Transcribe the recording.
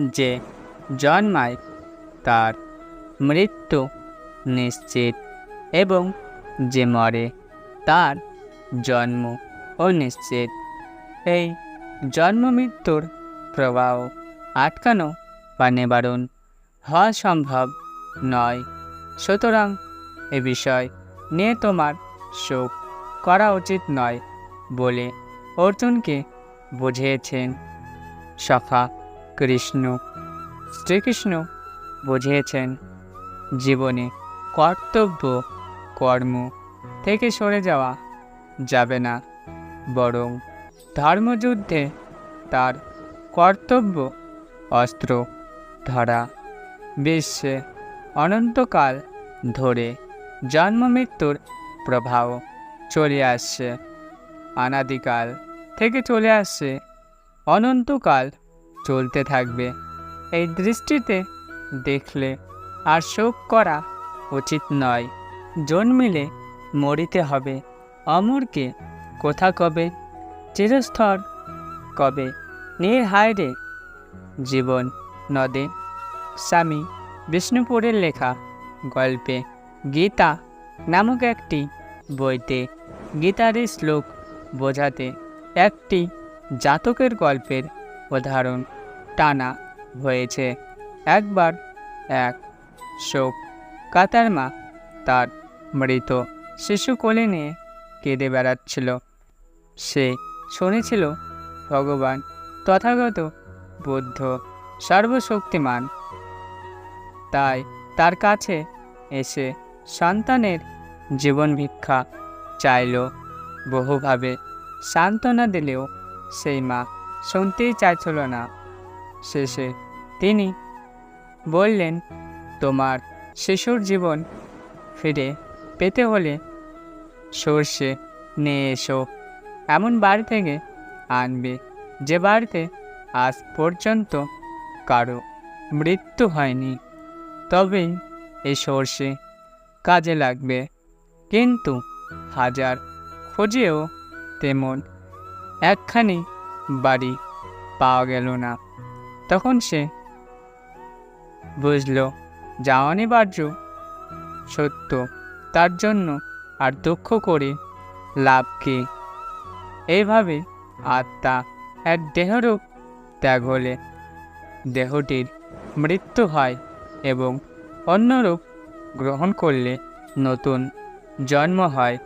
যে জন্মায় তার মৃত্যু নিশ্চিত এবং যে মরে তার জন্ম অনিশ্চিত এই জন্ম মৃত্যুর প্রবাহ আটকানো বা নিবারণ হওয়া সম্ভব নয়। সুতরাং এ বিষয় নিয়ে তোমার শোক করা উচিত নয় বলে অর্জুনকে বুঝিয়েছেন সখা কৃষ্ণ। শ্রীকৃষ্ণ বুঝিয়েছেন, জীবনে কর্তব্য, কর্ম থেকে সরে যাওয়া যাবে না, বরং ধর্মযুদ্ধে তার কর্তব্য অস্ত্র ধরা। বিশ্বে অনন্তকাল ধরে জন্ম মৃত্যুর প্রভাব চলে আসছে। অনাদিকাল থেকে চলে আসছে। অনন্তকাল চলতে থাকবে। এই দৃষ্টিতে দেখলে আর শোক করা উচিত নয়। জন্মিলে মরিতে হবে। অমরকে কোথা কবে? চিরস্থর কবে? নিয়ে হায় রে জীবন নদে। স্বামী বিষ্ণুপুরের লেখা গল্পে গীতা নামক একটি বইতে গীতার শ্লোক বোঝাতে একটি জাতকের গল্পের উদাহরণ, টানা হয়েছে। একবার এক শোক, কাতার মা তার মৃত শিশু কোলে নিয়ে কেঁদে বেড়াচ্ছিল। সে শুনেছিল, ভগবান তথাগত বুদ্ধ সর্বশক্তিমান। তাই তার কাছে এসে সন্তানের জীবন ভিক্ষা চাইল। বহুভাবে সান্ত্বনা দিলেও সেই মা শুনতেই চাইছিল না। শেষে তিনি বললেন, তোমার শিশুর জীবন ফিরে পেতে হলে সর্ষে নিয়ে এসো। এমন বাড়ি থেকে আনবে যে বাড়িতে আজ পর্যন্ত কারও মৃত্যু হয়নি। তবেই এই সর্ষে কাজে লাগবে। কিন্তু হাজার খোঁজেও তেমন একখানি বাড়ি পাওয়া গেল না। তখন সে বুঝল, যা অনিবার্য, সত্য। তার জন্য আর দুঃখ করে লাভ কি? এইভাবে আত্মা এক দেহরূপ ত্যাগ হলে দেহটির মৃত্যু হয় এবং অন্য রূপ গ্রহণ করলে নতুন জন্ম হয়।